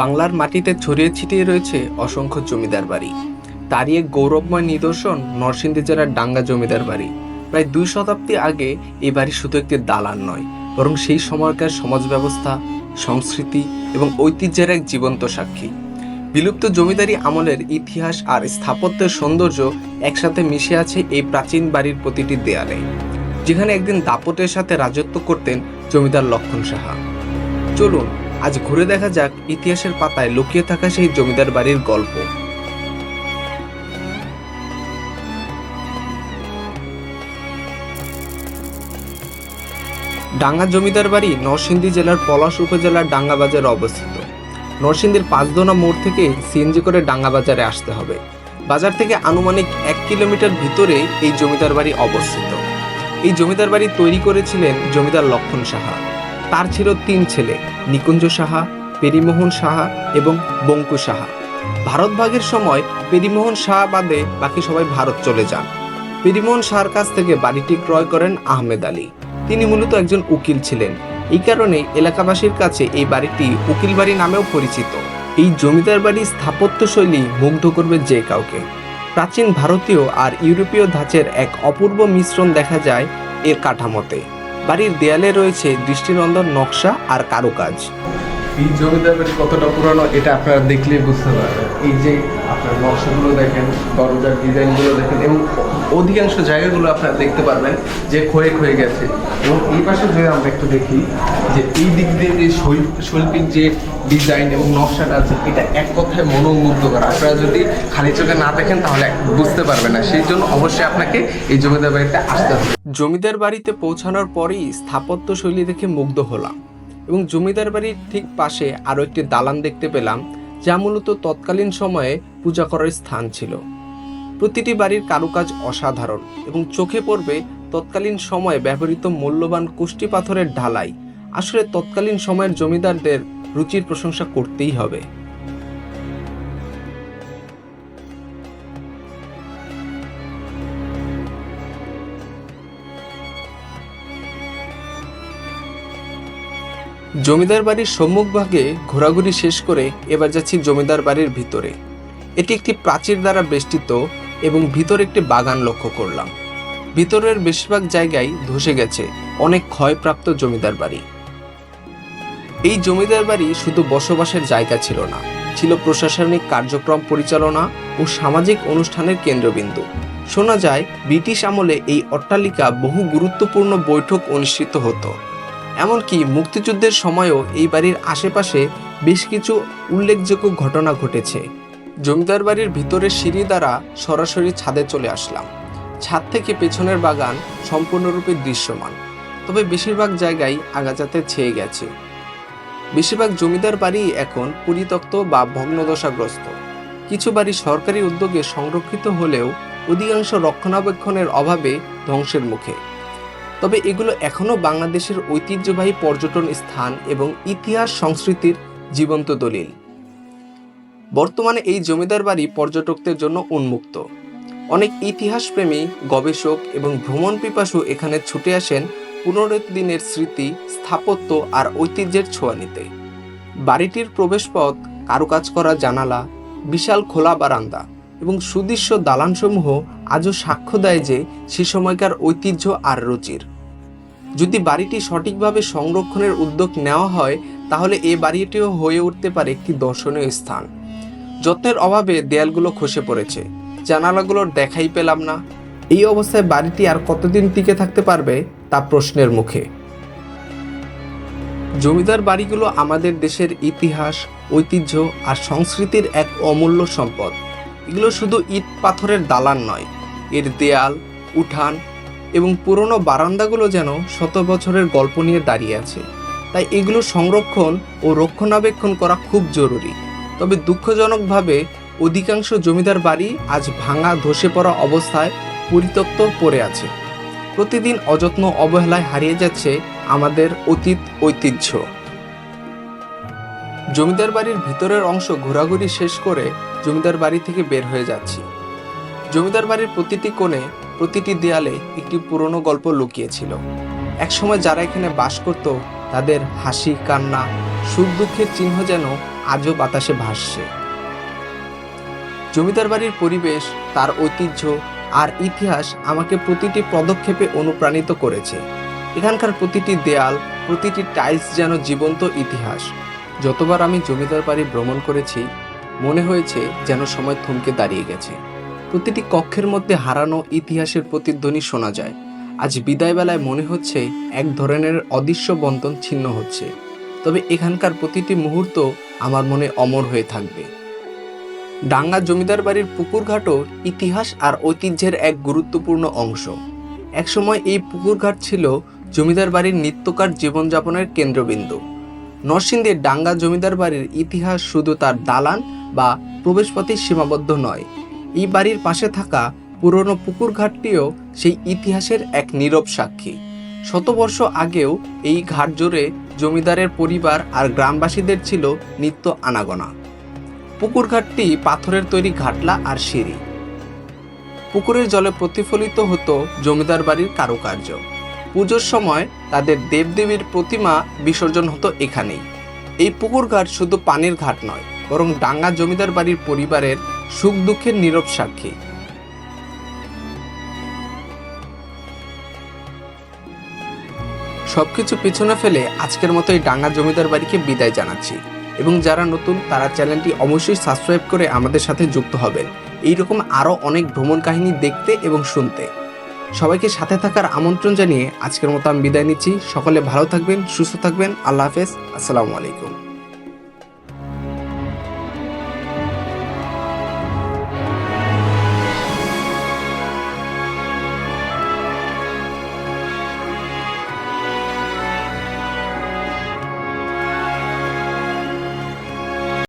বাংলার মাটিতে ছড়িয়ে ছিটিয়ে রয়েছে অসংখ্য জমিদার বাড়ি। তারই এক গৌরবময় নিদর্শন নরসিংদী জেলার ডাঙ্গা জমিদার বাড়ি। প্রায় দুই শতাব্দী আগে এ বাড়ি শুধু একটি দালান নয়, বরং সেই সময়কার সমাজ ব্যবস্থা সংস্কৃতি এবং ঐতিহ্যের এক জীবন্ত সাক্ষী। বিলুপ্ত জমিদারি আমলের ইতিহাস আর স্থাপত্যের সৌন্দর্য একসাথে মিশে আছে এই প্রাচীন বাড়ির প্রতিটি দেয়ালে, যেখানে একদিন দাপটের সাথে রাজত্ব করতেন জমিদার লক্ষণ সাহা। চলুন আজ ঘুরে দেখা যাক ইতিহাসের পাতায় লুকিয়ে থাকা সেই জমিদার বাড়ির গল্প। ডাঙ্গা জমিদার বাড়ি নরসিংদী জেলার পলাশ উপজেলার ডাঙ্গা বাজারে অবস্থিত। নরসিংদীর পাঁচদোনা মোড় থেকে সিএনজি করে ডাঙ্গা বাজারে আসতে হবে। বাজার থেকে আনুমানিক এক কিলোমিটার ভিতরে এই জমিদার বাড়ি অবস্থিত। এই জমিদার বাড়ি তৈরি করেছিলেন জমিদার লক্ষণ সাহা। তার ছিল তিন ছেলে, নিকুঞ্জ সাহা, পেরিমোহন সাহা এবং বঙ্কু সাহা। ভারত ভাগের সময় পেরিমোহন সাহা বাদে বাকি সবাই ভারত চলে যান। পেরিমোহন সাহার কাছ থেকে বাড়িটি ক্রয় করেন আহমেদ আলী। তিনি মূলত একজন উকিল ছিলেন। এই কারণে এলাকাবাসীর কাছে এই বাড়িটি উকিল বাড়ি নামেও পরিচিত। এই জমিদার বাড়ির স্থাপত্যশৈলী মুগ্ধ করবে যে কাউকে। প্রাচীন ভারতীয় আর ইউরোপীয় ধাঁচের এক অপূর্ব মিশ্রণ দেখা যায় এর কাঠামোতে। বাড়ির দেয়ালে রয়েছে দৃষ্টিনন্দন নকশা আর কারুকাজ। এই জমিদার কতটা পুরানো, এটা আপনারা দেখলেই বুঝতে পারবেন। এই যে আপনার নকশাগুলো দেখেন, দরজার ডিজাইনগুলো দেখেন, এবং অধিকাংশ জায়গাগুলো আপনারা দেখতে পারবেন যে ক্ষয়ে ক্ষয়ে গেছে। এবং এই পাশে যদি আমরা একটু দেখি যে এই দিক দিয়ে যে শৈল- শৈল্পিক যে ডিজাইন এবং নকশাটা আছে, এটা এক কথায় মনোমুগ্ধ করা আপনারা যদি খালি চোখে না দেখেন, তাহলে বুঝতে পারবেন না। সেই জন্য অবশ্যই আপনাকে এই জমিদার বাড়িতে আসতে হবে। জমিদার বাড়িতে পৌঁছানোর পরেই স্থাপত্য শৈলী দেখে মুগ্ধ হলাম। এবং জমিদার বাড়ির ঠিক পাশে আরও একটি দালান দেখতে পেলাম, যা মূলত তৎকালীন সময়ে পূজা করার স্থান ছিল। প্রতিটি বাড়ির কারুকাজ অসাধারণ এবং চোখে পড়বে তৎকালীন সময়ে ব্যবহৃত মূল্যবান কুষ্টি পাথরের ঢালাই। আসলে তৎকালীন সময়ের জমিদারদের রুচির প্রশংসা করতেই হবে। জমিদার বাড়ির সম্মুখভাগে ঘোরাঘুরি শেষ করে এবার যাচ্ছি জমিদার বাড়ির ভিতরে। এটি একটি প্রাচীর দ্বারা বেষ্টিত এবং ভিতরে একটি বাগান লক্ষ্য করলাম। ভিতরের বেশিরভাগ জায়গায় ধসে গেছে, অনেক ক্ষয়প্রাপ্ত জমিদার বাড়ি। এই জমিদার বাড়ি শুধু বসবাসের জায়গা ছিল না, ছিল প্রশাসনিক কার্যক্রম পরিচালনা ও সামাজিক অনুষ্ঠানের কেন্দ্রবিন্দু। শোনা যায়, ব্রিটিশ আমলে এই অট্টালিকা বহু গুরুত্বপূর্ণ বৈঠক অনুষ্ঠিত হতো। এমনকি মুক্তিযুদ্ধের সময়ও এই বাড়ির আশেপাশে বেশ কিছু উল্লেখযোগ্য ঘটনা ঘটেছে। জমিদার বাড়ির ভিতরের সিঁড়ি দ্বারা সরাসরি ছাদে চলে আসলাম। ছাদ থেকে পেছনের বাগান সম্পূর্ণরূপে দৃশ্যমান, তবে বেশিরভাগ জায়গায় আগাছাতে ছেয়ে গেছে। বেশিরভাগ জমিদার বাড়ি এখন পরিত্যক্ত বা ভগ্নদশাগ্রস্ত। কিছু বাড়ি সরকারি উদ্যোগে সংরক্ষিত হলেও অধিকাংশ রক্ষণাবেক্ষণের অভাবে ধ্বংসের মুখে। তবে এগুলো এখনও বাংলাদেশের ঐতিহ্যবাহী পর্যটন স্থান এবং ইতিহাস সংস্কৃতির জীবন্ত দলিল। বর্তমানে এই জমিদার বাড়ি পর্যটকদের জন্য উন্মুক্ত। অনেক ইতিহাসপ্রেমী, গবেষক এবং ভ্রমণ পিপাসু এখানে ছুটে আসেন পুনরুত দিনের স্মৃতি, স্থাপত্য আর ঐতিহ্যের ছোঁয়া নিতে। বাড়িটির প্রবেশপথ, কারুকাজ করা জানালা, বিশাল খোলা বারান্দা এবং সুদৃশ্য দালানসমূহ আজও সাক্ষ্য দেয় যে সে সময়কার ঐতিহ্য আর রুচির। যদি বাড়িটি সঠিকভাবে সংরক্ষণের উদ্যোগ নেওয়া হয়, তাহলে এ বাড়িটিও হয়ে উঠতে পারে একটি দর্শনীয় স্থান। যত্নের অভাবে দেয়ালগুলো খসে পড়েছে। জানালাগুলোর দেখাই পেলাম না। এই অবস্থায় বাড়িটি আর কতদিন টিকে থাকতে পারবে, তা প্রশ্নের মুখে। জমিদার বাড়িগুলো আমাদের দেশের ইতিহাস, ঐতিহ্য আর সংস্কৃতির এক অমূল্য সম্পদ। এগুলো শুধু ইট পাথরের দালান নয়। এর দেয়াল, উঠান এবং পুরনো বারান্দাগুলো যেন শত বছরের গল্প নিয়ে দাঁড়িয়ে আছে। তাই এগুলো সংরক্ষণ ও রক্ষণাবেক্ষণ করা খুব জরুরি। তবে দুঃখজনকভাবে অধিকাংশ জমিদার বাড়ি আজ ভাঙা, ধসে পড়া অবস্থায় পরিত্যক্ত পড়ে আছে। প্রতিদিন অযত্ন অবহেলায় হারিয়ে যাচ্ছে আমাদের অতীত ঐতিহ্য। জমিদার বাড়ির ভিতরের অংশ ঘোরাঘুরি শেষ করে জমিদার বাড়ি থেকে বের হয়ে যাচ্ছি। জমিদার বাড়ির প্রতিটি কোণে, প্রতিটি দেয়ালে একটি পুরনো গল্প লুকিয়েছিল। একসময় যারা এখানে বাস করত, তাদের হাসি, কান্না, সুখ দুঃখের চিহ্ন যেন আজও বাতাসে ভাসছে। জমিদার বাড়ির পরিবেশ, তার ঐতিহ্য আর ইতিহাস আমাকে প্রতিটি পদক্ষেপে অনুপ্রাণিত করেছে। এখানকার প্রতিটি দেয়াল, প্রতিটি টাইলস যেন জীবন্ত ইতিহাস। যতবার আমি জমিদার বাড়ি ভ্রমণ করেছি মনে হয়েছে যেন সময় থমকে দাঁড়িয়ে গেছে। প্রতিটি কক্ষের মধ্যে হারানো ইতিহাসের প্রতিধ্বনি শোনা যায়। আজ বিদায়বেলায় মনে হচ্ছে এক ধরনের অদৃশ্য বন্ধন ছিন্ন হচ্ছে। তবে এখানকার প্রতিটি মুহূর্ত আমার মনে অমর হয়ে থাকবে। ডাঙ্গা জমিদার বাড়ির পুকুরঘাটও ইতিহাস আর ঐতিহ্যের এক গুরুত্বপূর্ণ অংশ। একসময় এই পুকুরঘাট ছিল জমিদার বাড়ির নিত্যকার জীবনযাপনের কেন্দ্রবিন্দু। নরসিংদীর ডাঙ্গা জমিদার বাড়ির ইতিহাস শুধু তার দালান বা প্রবেশপথে সীমাবদ্ধ নয়, এই বাড়ির পাশে থাকা পুরনো পুকুর ঘাটটিও সেই ইতিহাসের এক নীরব সাক্ষী। শতবর্ষ আগেও এই ঘাট জুড়ে জমিদারের পরিবার আর গ্রামবাসীদের ছিল নিত্য আনাগোনা। পুকুর ঘাটটি পাথরের তৈরি ঘাটলা আর সিঁড়ি। পুকুরের জলে প্রতিফলিত হতো জমিদার বাড়ির কারুকার্য। পুজোর সময় তাদের দেবদেবীর প্রতিমা বিসর্জন হতো এখানেই। এই পুকুরঘাট শুধু পানির ঘাট নয়, বরং ডাঙ্গা জমিদার বাড়ির পরিবারের সুখ দুঃখের নীরব সাক্ষী। সবকিছু পিছনে ফেলে আজকের মতো এই ডাঙ্গা জমিদার বাড়িকে বিদায় জানাচ্ছি, এবং যারা নতুন তারা চ্যানেলটি অবশ্যই সাবস্ক্রাইব করে আমাদের সাথে যুক্ত হবেন। এইরকম আরও অনেক ভ্রমণ কাহিনী দেখতে এবং শুনতে। সবাইকে সাথে থাকার আমন্ত্রণ জানিয়ে আজকের মতো আমি বিদায় নিচ্ছি। সকলে ভালো থাকবেন, সুস্থ থাকবেন। আল্লাহ হাফেজ। আসসালামু আলাইকুম।